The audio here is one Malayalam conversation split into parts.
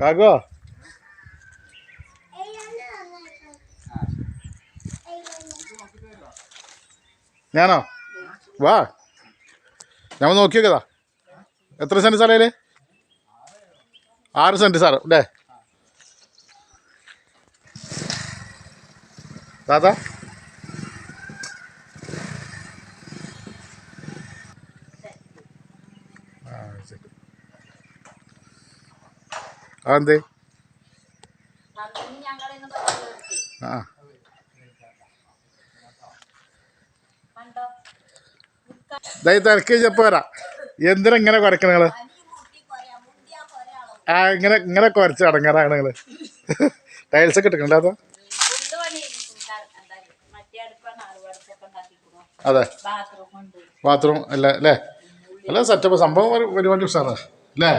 കാക്കോ? ഞാനോ? വാ. ഞാൻ നോക്കി നോക്കിയതാ. എത്ര സെന്റ് സ്ഥലയിൽ ആറ് സെന്റ് സാറ് അല്ലേ? താത്ത? അതെന്തേ? പരിപാടി ആ. കണ്ടോ ദൈ തിരക്ക് ചെപ്പം വരാം. എന്തിനാ ഇങ്ങനെ കുറയ്ക്കണ നിങ്ങൾ? ആ ഇങ്ങനെ ഇങ്ങനെ കുറച്ച് അടങ്ങാറാണ് നിങ്ങൾ. ടൈൽസ് ഒക്കെ ഇട്ടിട്ടുണ്ടോ അതോ? ബാത്റൂം അല്ല അല്ലേ? അല്ല സെറ്റപ്പ് സംഭവം ഒരു ഒരുപാട് ഉഷാറാ അല്ലേ?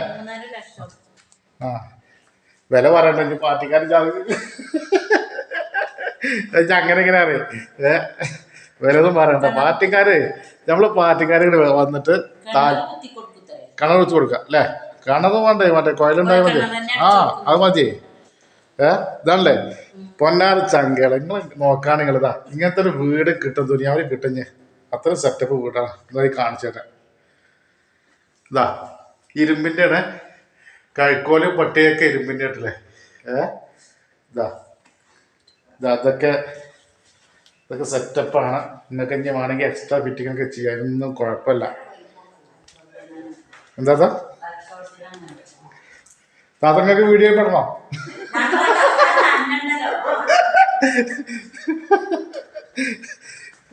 ആ. വില പറയണ്ട ഇനി പാർട്ടിക്കാർ അങ്ങനെ ഇങ്ങനെ അറിയാം. ഏ വിലൊന്നും പറയണ്ട. പാർട്ടിക്കാര് നമ്മൾ പാർട്ടിക്കാര് ഇവിടെ വന്നിട്ട് കണ വെച്ച് കൊടുക്കാം അല്ലേ? കണത് വേണ്ടേ മറ്റേ കൊയലുണ്ടായ മതി. ആ അത് മതി. ഏ ഇതാണല്ലേ? പൊന്നാർ ചങ്കല നിങ്ങൾ നോക്കാണെങ്കിൽ നിങ്ങൾ ഇതാ. ഇങ്ങനത്തെ ഒരു വീട് കിട്ടും ദുനിയാവിൽ കിട്ടുഞ്ഞ് അത്ര സെറ്റപ്പ് വീടാണ്. ഇതായി കാണിച്ചു തരാം. ഇതാ ഇരുമ്പിന്റെ കൈക്കോൽ പട്ടിയൊക്കെ ഇരുമ്പിന്റെ ഇട്ടില്ലേ ഏ? ഇതാ. ഇതാ അതൊക്കെ ഇതൊക്കെ സെറ്റപ്പാണ് ഇന്നൊക്കെ ഇനി വേണമെങ്കിൽ എക്സ്ട്രാ ഫിറ്റിംഗ് ഒക്കെ ചെയ്യാനൊന്നും കുഴപ്പമില്ല. എന്താ? താത്തങ്ങൾക്ക് വീഡിയോ പെടണോ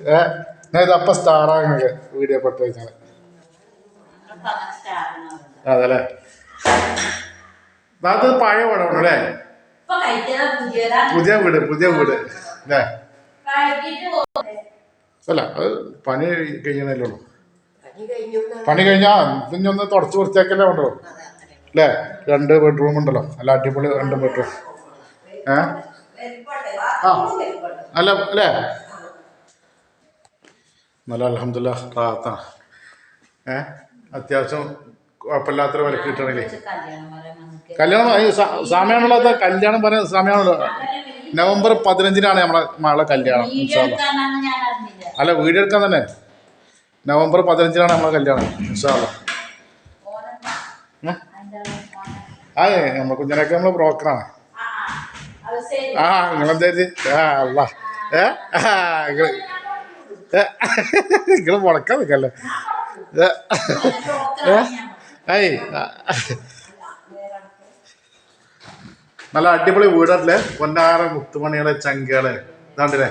ഏ? ഞാൻ ഇത് അപ്പം സ്റ്റാറാ നിങ്ങൾക്ക് വീഡിയോ പെട്ട് വെച്ചാൽ അതല്ലേ താത്ത പഴയ വീടാണ് അല്ലേ? പുതിയ വീട് പുതിയ വീട് അല്ലേ? അല്ല അത് പണി കഴിയണല്ലേ ഉള്ളൂ. പണി കഴിഞ്ഞാ ഇതിന്റെ ഒന്ന് തുടച്ച് വൃത്തിയാക്കല്ലേ ഉണ്ടോ അല്ലേ? രണ്ട് ബെഡ്റൂം ഉണ്ടല്ലോ അല്ല അടിപൊളി രണ്ട് ബെഡ്റൂം ഏ? ആ. അല്ല അല്ലേ? നല്ല അലഹമില്ല റാത്താണ് ഏ? അത്യാവശ്യം കുഴപ്പമില്ലാത്തൊരു വിലക്ക് കിട്ടണമെങ്കിൽ കല്യാണം നമുക്ക് കല്യാണം പറയാൻ സമയമാണല്ലോ നവംബർ പതിനഞ്ചിനാണ് നമ്മളെ മകളെ കല്യാണം അല്ല വീഡിയോ എടുക്കാൻ തന്നെ. നവംബർ പതിനഞ്ചിനാണ് നമ്മളെ കല്യാണം നമ്മൾ ഓനെ. ആ നമ്മളെ കുഞ്ഞിനൊക്കെ നമ്മളെ ബ്രോക്കറാണ് ആ. അത് ശരി. ആ? അല്ല ഏ ഏ മുടക്കാൻ നിൽക്കല്ലേ ഏ. ഏയ് നല്ല അടിപൊളി വീടല്ലേ? പൊന്നാറ മുത്തുമണികളെ ചങ്കകൾ. ഇതാണ്ടില്ലേ?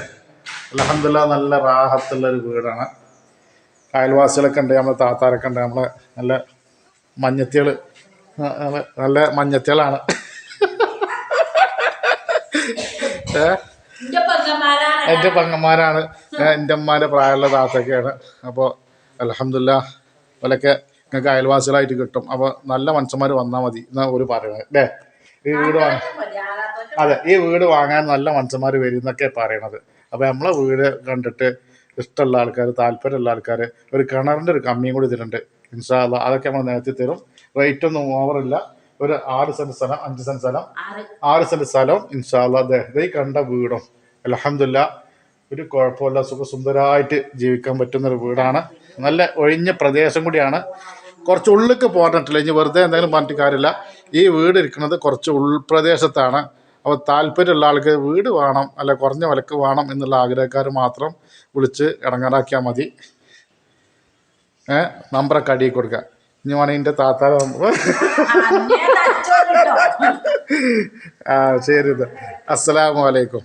അലഹമില്ല നല്ല റാഹത്തുള്ള ഒരു വീടാണ്. അയൽവാസികളൊക്കെ ഉണ്ട് നമ്മളെ താത്താരൊക്കെ ഉണ്ട്. നമ്മളെ നല്ല മഞ്ഞത്തികൾ നല്ല മഞ്ഞത്തികളാണ്. എന്റെ പെങ്ങന്മാരാണ്. എന്റെ അമ്മാന്റെ പ്രായമുള്ള താത്തൊക്കെയാണ് അപ്പോൾ അലഹമില്ല അവരൊക്കെ നിങ്ങൾക്ക് അയൽവാസികളായിട്ട് കിട്ടും. അപ്പോൾ നല്ല മനുഷ്യന്മാർ വന്നാൽ മതി എന്നാ ഒരു പറയണത് അല്ലേ ഈ വീട് വാങ്ങാൻ അതെ ഈ വീട് വാങ്ങാൻ നല്ല മനുഷ്യന്മാർ വരും എന്നൊക്കെ പറയണത്. അപ്പോൾ നമ്മളെ വീട് കണ്ടിട്ട് ഇഷ്ടമുള്ള ആൾക്കാർ താല്പര്യമുള്ള ആൾക്കാർ ഒരു കിണറിന്റെ ഒരു കമ്മിയും കൂടി ഇതിലുണ്ട്. ഇൻഷാല്ല അതൊക്കെ നമ്മൾ നേരത്തെ തരും. റേറ്റ് ഒന്നും ഓവറില്ല ഒരു ആറ് സെന്റ് സ്ഥലം അഞ്ച് സെന്റ് സ്ഥലം ആറ്. സെന്റ് സ്ഥലം ഇൻഷാല്ല ദേ കണ്ട വീടും. അലഹമില്ല ഒരു കുഴപ്പമില്ല സുഖസുന്ദരമായിട്ട് ജീവിക്കാൻ പറ്റുന്ന ഒരു വീടാണ്. നല്ല ഒഴിഞ്ഞ പ്രദേശം കൂടിയാണ്. കുറച്ച് ഉള്ളിലേക്ക് പോന്നിട്ടില്ല ഇനി വെറുതെ എന്തെങ്കിലും പറഞ്ഞിട്ട് കാര്യമില്ല. ഈ വീട് ഇരിക്കുന്നത് കുറച്ച് ഉൾപ്രദേശത്താണ്. അപ്പോൾ താല്പര്യമുള്ള ആൾക്ക് വീട് വേണം അല്ല കുറഞ്ഞ വിലക്ക് വേണം എന്നുള്ള ആഗ്രഹക്കാർ മാത്രം വിളിച്ച് ഇടങ്ങാറാക്കിയാൽ മതി. നമ്പറൊക്കെ അടിയിൽ കൊടുക്കുക. ഇനി വേണമെങ്കിൽ എന്റെ താത്താര ആ ശരി അസ്സലാമലൈക്കും